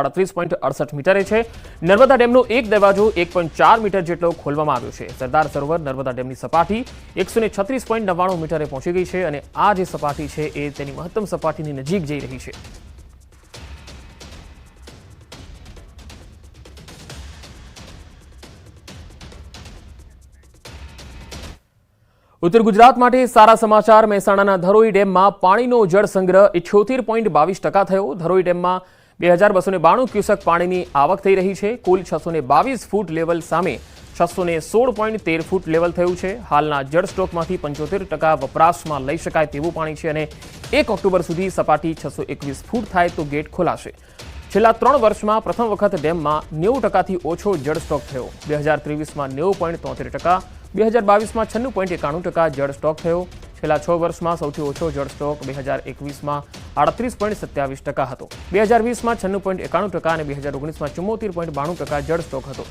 અડત્રીસ point અડસઠ મીટરે છે. નર્મદા ડેમનો એક દરવાજો એક પોઈન્ટ ચાર મીટર જેટલો ખોલવામાં આવ્યો છે. સરદાર સરોવર નર્મદા ડેમની સપાટી એકસો છત્રીસ પોઈન્ટ નવ્વાણું મીટરે પહોંચી ગઈ છે અને આ જે સપાટી છે એ તેની મહત્તમ સપાટીની નજીક જઈ રહી છે. ઉત્તર ગુજરાત માટે સારા સમાચાર. મહેસાણાના ધરોઈ ડેમમાં પાણીનો જળ સંગ્રહ ઇઠ્યોતેર પોઈન્ટ બાવીસ ટકા થયો. ધરોઈ ડેમમાં બે હજાર બસો બાણું ક્યુસેક પાણીની આવક થઈ રહી છે. કુલ છસો બાવીસ ફૂટ લેવલ સામે છસો સોળ પોઈન્ટ તેર ફૂટ લેવલ થયું છે. હાલના જળ સ્ટોકમાંથી પંચોતેર ટકા વપરાશમાં લઈ શકાય તેવું પાણી છે અને એક ઓક્ટોબર સુધી સપાટી છસો એકવીસ ફૂટ થાય તો ગેટ ખોલાશે. છેલ્લા ત્રણ વર્ષમાં પ્રથમ વખત ડેમમાં નેવું ટકાથી ઓછો જળ સ્ટોક થયો. બે હજાર ત્રેવીસમાં નેવું પોઈન્ટ તોતેર ટકા બે હજાર બાવીસમાં છન્નું પોઈન્ટ એકાણું ટકા જળ સ્ટોક થયો. છેલ્લા છ વર્ષમાં સૌથી ઓછો જળ સ્ટોક બે હજાર એકવીસમાં આડત્રીસ પોઈન્ટ સત્યાવીસ ટકા હતો. બે હજાર વીસમાં છન્નું પોઈન્ટ એકાણું ટકા અને બે હજાર ઓગણીસમાં ચુમ્મોતેર પોઈન્ટ બાણું ટકા જળ સ્ટોક હતો.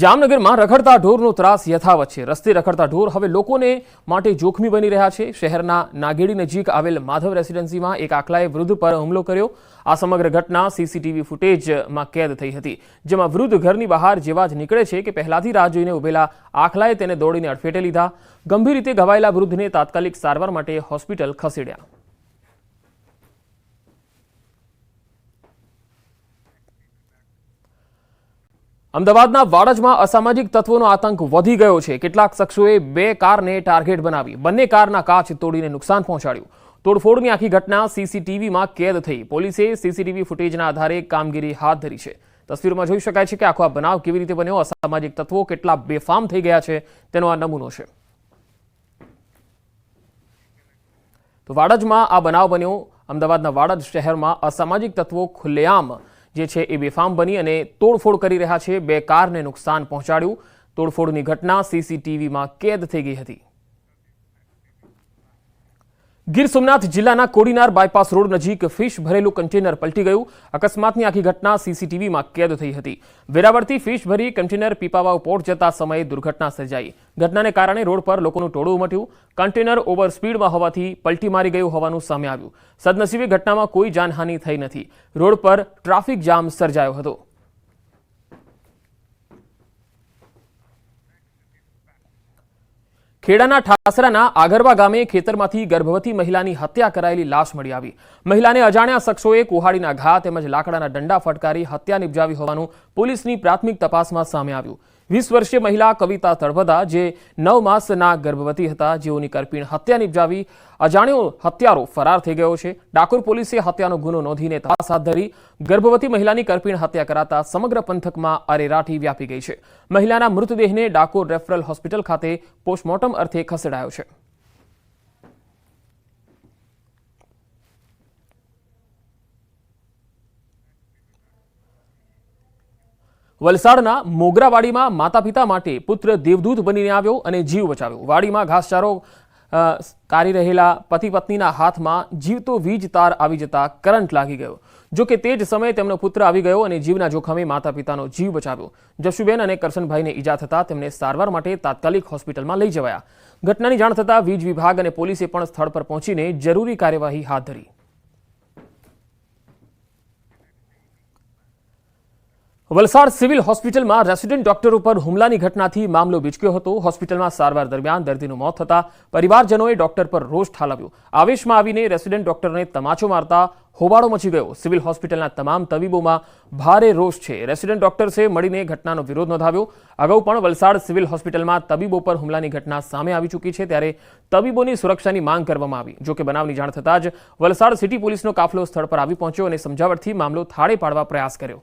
જામનગરમાં રખડતા ઢોરનો ત્રાસ યથાવત છે. રસ્તે રખડતા ઢોર હવે લોકોને માટે જોખમી બની રહ્યા છે. શહેરના નાગેડી નજીક આવેલ માધવ રેસિડેન્સીમાં એક આખલાએ વૃદ્ધ પર હુમલો કર્યો. આ સમગ્ર ઘટના સીસીટીવી ફૂટેજમાં કેદ થઈ હતી. જેમાં વૃદ્ધ ઘરની બહાર જેવા જ નીકળે છે કે પહેલાથી રાહ જોઈને ઉભેલા આખલાએ તેને દોડીને અડફેટે લીધા. ગંભીર રીતે ઘવાયેલા વૃદ્ધને તાત્કાલિક સારવાર માટે હોસ્પિટલ ખસેડ્યા. અમદાવાદના વાડજમાં અસામાજિક તત્વોનો આતંક વધી ગયો છે. કેટલાક શખ્સોએ બે કારને ટાર્ગેટ બનાવી. બંને કારના કાચ તોડીને નુકસાન પહોંચાડ્યું. તોડફોડની આખી ઘટના સીસીટીવીમાં કેદ થઈ. પોલીસે સીસીટીવી ફૂટેજના આધારે કામગીરી હાથ ધરી છે. તસવીરમાં જોઈ શકાય છે કે આખો આ બનાવ કેવી રીતે બન્યો, અસામાજિક તત્વો કેટલા બેફામ થઈ ગયા છે, તેનો આ નમૂનો છે. તો વાડજમાં આ બનાવ બન્યો. અમદાવાદના વાડજ શહેરમાં અસામાજિક તત્વો ખુલ્લેઆમ જે છે એ બેફામ બની અને તોડફોડ કરી રહ્યા છે. બે કારને નુકસાન પહોંચાડ્યું. તોડફોડની ઘટના સીસીટીવીમાં કેદ થઈ ગઈ હતી. ગીર સોમનાથ જિલ્લાના કોડીનાર બાયપાસ રોડ નજીક ફિશ ભરેલું કન્ટેનર પલટી ગયું. અકસ્માતની આખી ઘટના સીસીટીવીમાં કેદ થઈ હતી. વેરાવળથી ફિશ ભરી કન્ટેનર પીપાવાવ પોર્ટ જતા સમયે દુર્ઘટના સર્જાઈ. ઘટનાને કારણે રોડ પર લોકોનું ટોળું ઉમટ્યું. કન્ટેનર ઓવર સ્પીડમાં હોવાથી પલટી મારી ગયું હોવાનું સામે આવ્યું. સદનસીબે ઘટનામાં કોઈ જાનહાનિ થઈ નથી. રોડ પર ટ્રાફિક જામ સર્જાયો હતો. ખેડાના ઠાસરાના આગરવા ગામે ખેતરમાંથી ગર્ભવતી મહિલાની હત્યા કરાયેલી લાશ મળી આવી. મહિલાને અજાણ્યા શખ્સોએ કુહાડીના ઘા તેમજ લાકડાના દંડા ફટકારી હત્યા નિપજાવી હોવાનું પોલીસની પ્રાથમિક તપાસમાં સામે આવ્યું. વીસ વર્ષીય મહિલા કવિતા તળવદા, જે નવ માસના ગર્ભવતી હતા, જેઓની કરપીણ હત્યા નિપજાવી અજાણ્યો હત્યારો ફરાર થઈ ગયો છે. ડાકોર પોલીસે હત્યાનો ગુનો નોંધીને તપાસ હાથ ધરી ગર્ભવતી મહિલાની કરપીણ હત્યા કરાતા સમગ્ર પંથકમાં અરેરાઠી વ્યાપી ગઈ છે. મહિલાના મૃતદેહને ડાકોર રેફરલ હોસ્પિટલ ખાતે પોસ્ટમોર્ટમ અર્થે ખસેડાયો. છે વલસાડના મોગરાવાડીમાં માતા પિતા માટે પુત્ર દેવદૂત બનીને આવ્યો અને જીવ બચાવ્યો. વાડીમાં ઘાસચારો કાઢી રહેલા પતિ પત્નીના હાથમાં જીવતો વીજ તાર આવી જતા કરંટ લાગી ગયો. જો કે તે જ સમયે તેમનો પુત્ર આવી ગયો અને જીવના જોખમે માતા પિતાનો જીવ બચાવ્યો. જશુબેન અને કરશનભાઈને ઈજા થતા તેમને સારવાર માટે તાત્કાલિક હોસ્પિટલમાં લઈ જવાયા. ઘટનાની જાણ થતાં વીજ વિભાગ અને પોલીસે પણ સ્થળ પર પહોંચીને જરૂરી કાર્યવાહી હાથ ધરી. વલસાડ સિવિલ હોસ્પિટલમાં રેસિડેન્ટ ડોક્ટર ઉપર હુમલાની ઘટનાથી મામલો વિચક્યો હતો. હોસ્પિટલમાં સારવાર દરમિયાન દર્દીનું મોત થતા પરિવારજનોએ ડોક્ટર પર રોષ ઠાલવ્યો. આવેશમાં આવીને રેસિડેન્ટ ડોક્ટરને તમાચો મારતા હોબાળો મચી ગયો. સિવિલ હોસ્પિટલના તમામ તબીબોમાં ભારે રોષ છે. રેસિડેન્ટ ડોક્ટર્સે મળીને ઘટનાનો વિરોધ નોંધાવ્યો. અગાઉ પણ વલસાડ સિવિલ હોસ્પિટલમાં તબીબો પર હુમલાની ઘટના સામે આવી ચૂકી છે. ત્યારે તબીબોની સુરક્ષાની માંગ કરવામાં આવી. જો કે બનાવની જાણ થતાં જ વલસાડ સિટી પોલીસનો કાફલો સ્થળ પર આવી પહોંચ્યો અને સમજાવટથી મામલો થાળે પાડવા પ્રયાસ કર્યો.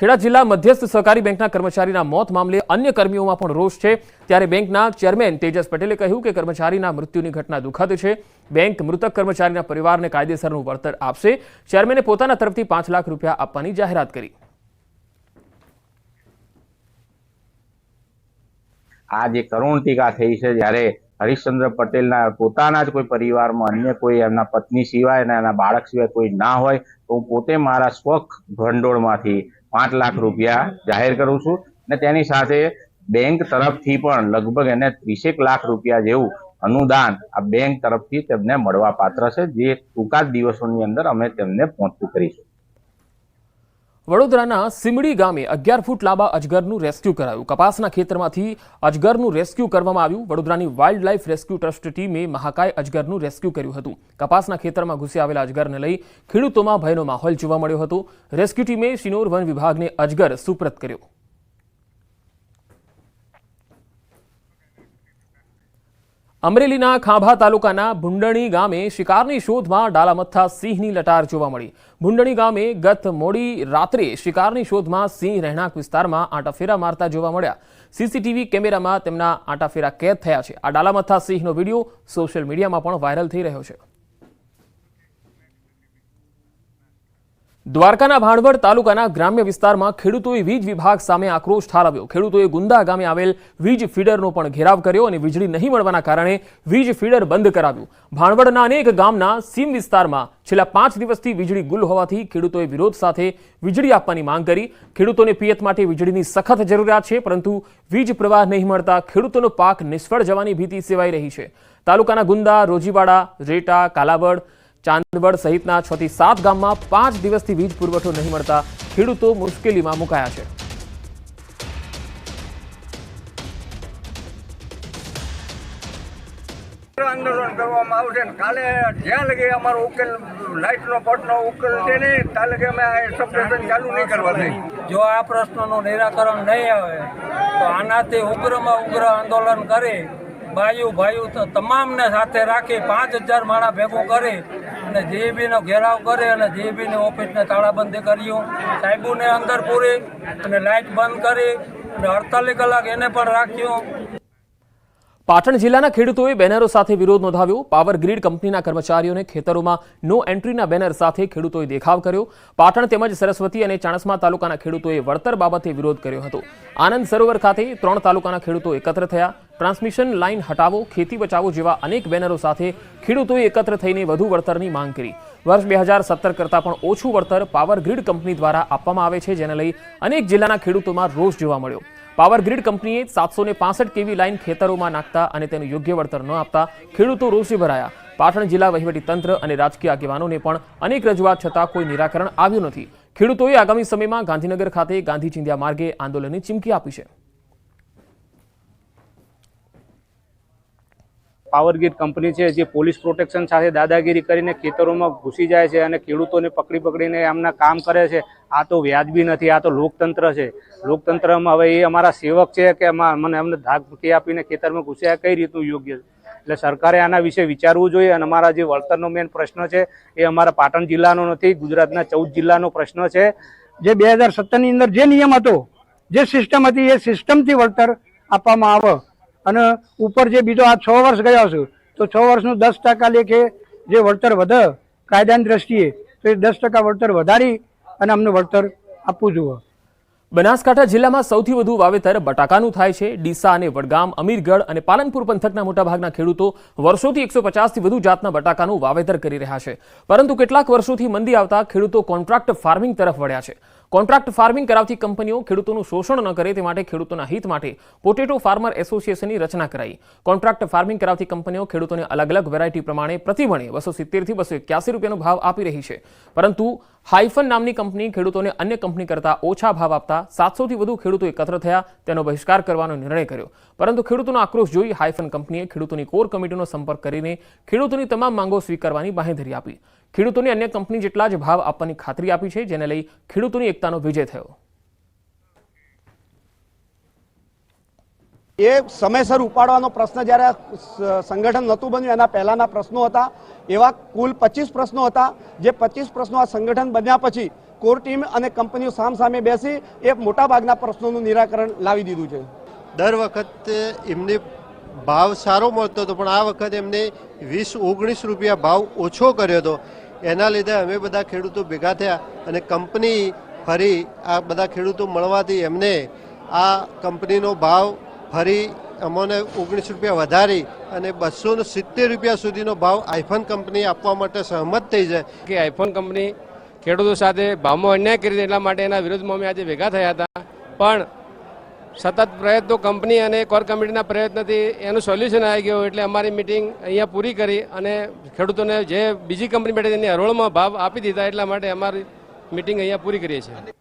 ખેડા જિલ્લા મધ્યસ્થ સહકારી બેંકના કર્મચારીના મોત મામલે અન્ય કર્મીઓમાં પણ રોષ છે. ત્યારે બેંકના ચેરમેન તેજસ પટેલે કહ્યું કે કર્મચારીના મૃત્યુની ઘટના દુઃખદ છે. બેંક મૃતક કર્મચારીના પરિવારને કાયદેસરનું વળતર આપશે. ચેરમેને પોતાના તરફથી પાંચ લાખ રૂપિયા આપવાની જાહેરાત કરી. આ જે કરુણ ટીકા થઈ છે, જ્યારે હરીશચંદ્ર પટેલના પોતાના જ કોઈ પરિવારમાં અન્ય કોઈ એમના પત્ની સિવાય એના બાળક સિવાય કોઈ ના હોય, તો હું પોતે મારા સ્વખ ભંડોળમાંથી પાંચ લાખ રૂપિયા જાહેર કરું છું અને તેની સાથે બેંક તરફથી પણ લગભગ એને ત્રીસેક લાખ રૂપિયા જેવું અનુદાન આ બેંક તરફથી તેમને મળવા પાત્ર છે. જે ટૂંકા જ દિવસોની અંદર અમે તેમને પહોંચતું કરીશું. વડોદરાના સિમડી ગામે અગિયાર ફૂટ લાંબા અજગરનું રેસ્ક્યુ કરાયું. કપાસના ખેતરમાંથી અજગરનું રેસ્ક્યુ કરવામાં આવ્યું. વડોદરાની વાઇલ્ડ લાઇફ રેસ્ક્યુ ટ્રસ્ટ ટીમે મહાકાય અજગરનું રેસ્ક્યુ કર્યું હતું. કપાસના ખેતરમાં ઘૂસી આવેલા અજગરને લઈ ખેડૂતોમાં ભયનો માહોલ જોવા મળ્યો હતો. રેસ્ક્યુ ટીમે શિનોર વન વિભાગને અજગર સુપ્રત કર્યો. અમરેલીના ખાંભા તાલુકાના ભુંડણી ગામે શિકારની શોધમાં ડાલામથ્થા સિંહની લટાર જોવા મળી. ભુંડણી ગામે ગત મોડી રાત્રે શિકારની શોધમાં સિંહ રહેણાંક વિસ્તારમાં આંટાફેરા મારતા જોવા મળ્યા. સીસીટીવી કેમેરામાં તેમના આંટાફેરા કેદ થયા છે. આ ડાલામથ્થા સિંહનો વીડિયો સોશિયલ મીડિયામાં પણ વાયરલ થઈ રહ્યો છે. દ્વારકાના ભાણવડ તાલુકાના ગ્રામ્ય વિસ્તારમાં ખેડૂતોએ વીજ વિભાગ સામે આક્રોશ ઠાલવ્યો. ખેડૂતોએ ગુંદા ગામે આવેલ વીજ ફીડરનો પણ ઘેરાવ કર્યો અને વીજળી નહીં મળવાના કારણે વીજ ફીડર બંધ કરાવ્યું. ભાણવડના અનેક ગામના સીમ વિસ્તારમાં છેલ્લા પાંચ દિવસથી વીજળી ગુલ હોવાથી ખેડૂતોએ વિરોધ સાથે વીજળી આપવાની માંગ કરી. ખેડૂતોને પિયત માટે વીજળીની સખત જરૂરિયાત છે, પરંતુ વીજ પ્રવાહ નહીં મળતા ખેડૂતોનો પાક નિષ્ફળ જવાની ભીતિ સેવાઈ રહી છે. તાલુકાના ગુંદા, રોજીવાડા, રેટા, કાલાવડ ચાંદવડ સહિતના છ થી સાત ગામમાં પાંચ દિવસથી વીજ પુરવઠો નહીં મળતા ખેડૂતો મુશ્કેલીમાં મુકાયા છે. આંદોલન કરવામાં આવશે ને કાલે જ્યાં લગી અમારો ઉકેલ લાઇટનો પટનો ઉકેલ છે નહીં ત્યાં લગી અમે આ સબસ્ટેશન ચાલુ નહીં કરવા દઈએ. જો આ પ્રશ્નનું નિરાકરણ નહીં આવે તો આનાથી ઉગ્રમાં ઉગ્ર આંદોલન કરી ભાઈઓ ભાઈઓ તમામને સાથે રાખી પાંચ હજાર માણા ભેગું કરી અને જેબીનો ઘેરાવ કરે અને જીબીની ઓફિસને તાળાબંધી કર્યું. સાહેબોને અંદર પૂરી અને લાઇટ બંધ કરી અને અડતાલીસ કલાક એને પણ રાખ્યું. પાટણ જિલ્લાના ખેડૂતોએ બેનરો સાથે વિરોધ નોંધાવ્યો. પાવર ગ્રીડ કંપનીના કર્મચારીઓને ખેતરોમાં નો એન્ટ્રીના બેનર સાથે ખેડૂતોએ દેખાવ કર્યો. પાટણ તેમજ સરસ્વતી અને ચાણસ્મા તાલુકાના ખેડૂતોએ વળતર બાબતે વિરોધ કર્યો હતો. આનંદ સરોવર ખાતે ત્રણ તાલુકાના ખેડૂતો એકત્ર થયા. ટ્રાન્સમિશન લાઇન હટાવો, ખેતી બચાવો જેવા અનેક બેનરો સાથે ખેડૂતોએ એકત્ર થઈને વધુ વળતરની માંગ કરી. વર્ષ બે હજાર સત્તર કરતાં પણ ઓછું વળતર પાવર ગ્રીડ કંપની દ્વારા આપવામાં આવે છે, જેને લઈ અનેક જિલ્લાના ખેડૂતોમાં રોષ જોવા મળ્યો. પાવર ગ્રીડ કંપનીએ સાતસો ને પાસઠ કેવી લાઇન ખેતરોમાં નાખતા અને તેનું યોગ્ય વળતર ન આપતા ખેડૂતો રોષે ભરાયા. પાટણ જિલ્લા તંત્ર અને રાજકીય આગેવાનોને પણ અનેક રજૂઆત છતાં કોઈ નિરાકરણ આવ્યું નથી. ખેડૂતોએ આગામી સમયમાં ગાંધીનગર ખાતે ગાંધી ચિંધ્યા માર્ગે આંદોલનની ચીમકી આપી છે. પાવર ગ્રીડ કંપની છે, જે પોલીસ પ્રોટેક્શન સાથે દાદાગીરી કરીને ખેતરોમાં ઘૂસી જાય છે અને ખેડૂતોને પકડી પકડીને એમના કામ કરે છે. આ તો વ્યાજબી નથી, આ તો લોકતંત્ર છે. લોકતંત્રમાં હવે એ અમારા સેવક છે કે મને એમને ધાક મૂકી આપીને ખેતરમાં ઘૂસ્યા કઈ રીતનું યોગ્ય છે? એટલે સરકારે આના વિશે વિચારવું જોઈએ અને અમારા જે વળતરનો મેન પ્રશ્ન છે એ અમારા પાટણ જિલ્લાનો નથી, ગુજરાતના ચૌદ જિલ્લાનો પ્રશ્ન છે. જે બે હજાર સત્તરની અંદર જે નિયમ હતો, જે સિસ્ટમ હતી એ સિસ્ટમથી વળતર આપવામાં આવે. અને ઉપર જે બીજો આ છ વર્ષ ગયા છું, તો છ વર્ષનું દસ ટકા લેખે જે વળતર વધે કાયદાની દ્રષ્ટિએ, તો એ દસ ટકા વળતર વધારી અને અમને વળતર આપવું જોઈએ. બનાસકાંઠા જિલ્લામાં સૌથી વધુ વાવેતર બટાકાનું થાય છે. ડીસા અને વડગામ, અમીરગઢ અને પાલનપુર પંથકના મોટાભાગના ખેડૂતો વર્ષોથી એકસો પચાસથી વધુ જાતના બટાકાનું વાવેતર કરી રહ્યા છે. પરંતુ કેટલાક વર્ષોથી મંદી આવતા ખેડૂતો કોન્ટ્રાક્ટ ફાર્મિંગ તરફ વળ્યા છે. કોન્ટ્રાક્ટ ફાર્મિંગ કરાવતી કંપનીઓ ખેડૂતોનું શોષણ ન કરે તે માટે ખેડૂતોના હિત માટે પોટેટો ફાર્મર એસોસિએશનની રચના કરાઈ. કોન્ટ્રાક્ટ ફાર્મિંગ કરાવતી કંપનીઓ ખેડૂતોને અલગ અલગ વેરાયટી પ્રમાણે પ્રતિબણે બસો સિત્તેરથી બસો એક્યાસી રૂપિયાનો ભાવ આપી રહી છે. પરંતુ હાઇફન નામની કંપની ખેડૂતોને અન્ય કંપની કરતાં ઓછા ભાવ આપતા સાતસોથી વધુ ખેડૂતો એકત્ર થયા તેનો બહિષ્કાર કરવાનો નિર્ણય કર્યો. પરંતુ ખેડૂતોનો આક્રોશ જોઈ હાઇફન કંપનીએ ખેડૂતોની કોર કમિટીનો સંપર્ક કરીને ખેડૂતોની તમામ માંગો સ્વીકારવાની બાંહેધરી આપી. ખેડૂતોને અન્ય કંપની જેટલા જ ભાવ આપવાની ખાતરી આપી છે જેને લઈ ખેડૂતોની એકતાનો વિજય થયો. એ સમયસર ઉપાડવાનો પ્રશ્ન જ્યારે સંગઠન નહોતું બન્યું એના પહેલાના પ્રશ્નો હતા એવા કુલ પચીસ પ્રશ્નો હતા જે પચીસ પ્રશ્નો આ સંગઠન બન્યા પછી કોર ટીમ અને કંપનીઓ સામસામે બેસી એ મોટાભાગના પ્રશ્નોનું નિરાકરણ લાવી દીધું છે. દર વખતે એમને ભાવ સારો મળતો હતો પણ આ વખતે એમને વીસ ઓગણીસ રૂપિયા ભાવ ઓછો કર્યો હતો. એના લીધે અમે બધા ખેડૂતો ભેગા થયા અને કંપની ફરી આ બધા ખેડૂતો મળવાથી એમને આ કંપનીનો ભાવ ફરી અમોને ઓગણીસ રૂપિયા વધારી અને બસો સિત્તેર રૂપિયા સુધીનો ભાવ આઈફોન કંપની આપવા માટે સહમત થઈ જાય કે આઈફોન કંપની ખેડૂતો સાથે ભાવમાં અન્યાય કરી એટલા માટે એના વિરોધમાં અમે આજે ભેગા થયા હતા. પણ સતત પ્રયત્નો કંપની અને કોર કમિટીના પ્રયત્નથી એનું સોલ્યુશન આવી ગયું એટલે અમારી મિટિંગ અહીંયા પૂરી કરી અને ખેડૂતોને જે બીજી કંપની બેઠી એની હરોળમાં ભાવ આપી દીધા એટલા માટે અમારી મિટિંગ અહીંયા પૂરી કરીએ છીએ.